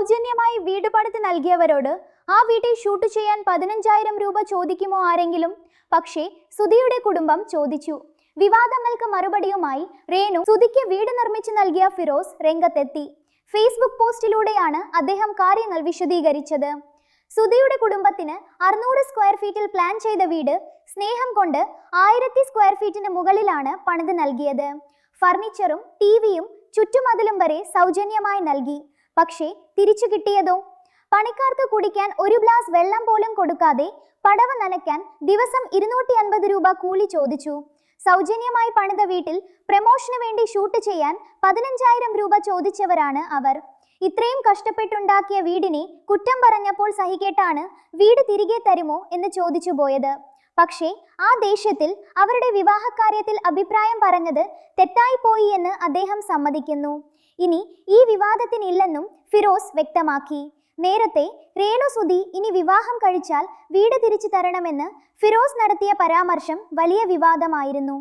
സൗജന്യമായി വീട് പടുത്ത് നൽകിയവരോട് ആ വീട്ടിൽ ഷൂട്ട് ചെയ്യാൻ പതിനഞ്ചായിരം രൂപ ചോദിക്കുമോ ആരെങ്കിലും? പക്ഷേ സുധിയുടെ കുടുംബം ചോദിച്ചു. വിവാദങ്ങൾക്ക് മറുപടിയുമായി രേണു സുധിക്ക് വീട് നിർമ്മിച്ചു നൽകിയ ഫിറോസ് രംഗത്തെത്തി. ഫേസ്ബുക്ക് പോസ്റ്റിലൂടെയാണ് അദ്ദേഹം കാര്യങ്ങൾ വിശദീകരിച്ചത്. സുധിയുടെ കുടുംബത്തിന് അറുന്നൂറ് സ്ക്വയർ ഫീറ്റിൽ പ്ലാൻ ചെയ്ത വീട് സ്നേഹം കൊണ്ട് ആയിരത്തി സ്ക്വയർ ഫീറ്റിന് മുകളിലാണ് പണിത് നൽകിയത്. ഫർണിച്ചറും ടി വിയും ചുറ്റുമതിലും വരെ സൗജന്യമായി നൽകി. പക്ഷേ തിരിച്ചു കിട്ടിയതോ? പണിക്കാർക്ക് കുടിക്കാൻ ഒരു ഗ്ലാസ് വെള്ളം പോലും കൊടുക്കാതെ പടവ നനയ്ക്കാൻ ദിവസം ഇരുന്നൂറ്റി അൻപത് രൂപ കൂലി ചോദിച്ചു. സൗജന്യമായി പണിത വീട്ടിൽ പ്രമോഷന് വേണ്ടി ഷൂട്ട് ചെയ്യാൻ പതിനഞ്ചായിരം രൂപ ചോദിച്ചവരാണ് അവർ. ഇത്രയും കഷ്ടപ്പെട്ടുണ്ടാക്കിയ വീടിനെ കുറ്റം പറഞ്ഞപ്പോൾ സഹികേട്ടാണ് വീട് തിരികെ തരുമോ എന്ന് ചോദിച്ചു പോയത് പക്ഷേ ആ ദേഷ്യത്തിൽ അവരുടെ വിവാഹകാര്യത്തിൽ അഭിപ്രായം പറഞ്ഞത് തെറ്റായിപ്പോയി എന്ന് അദ്ദേഹം സമ്മതിക്കുന്നു. ഇനി ഈ വിവാദത്തിനില്ലെന്നും ഫിറോസ് വ്യക്തമാക്കി. നേരത്തെ രേണു സുധി ഇനി വിവാഹം കഴിച്ചാൽ വീട് തിരിച്ചു തരണമെന്ന് ഫിറോസ് നടത്തിയ പരാമർശം വലിയ വിവാദമായിരുന്നു.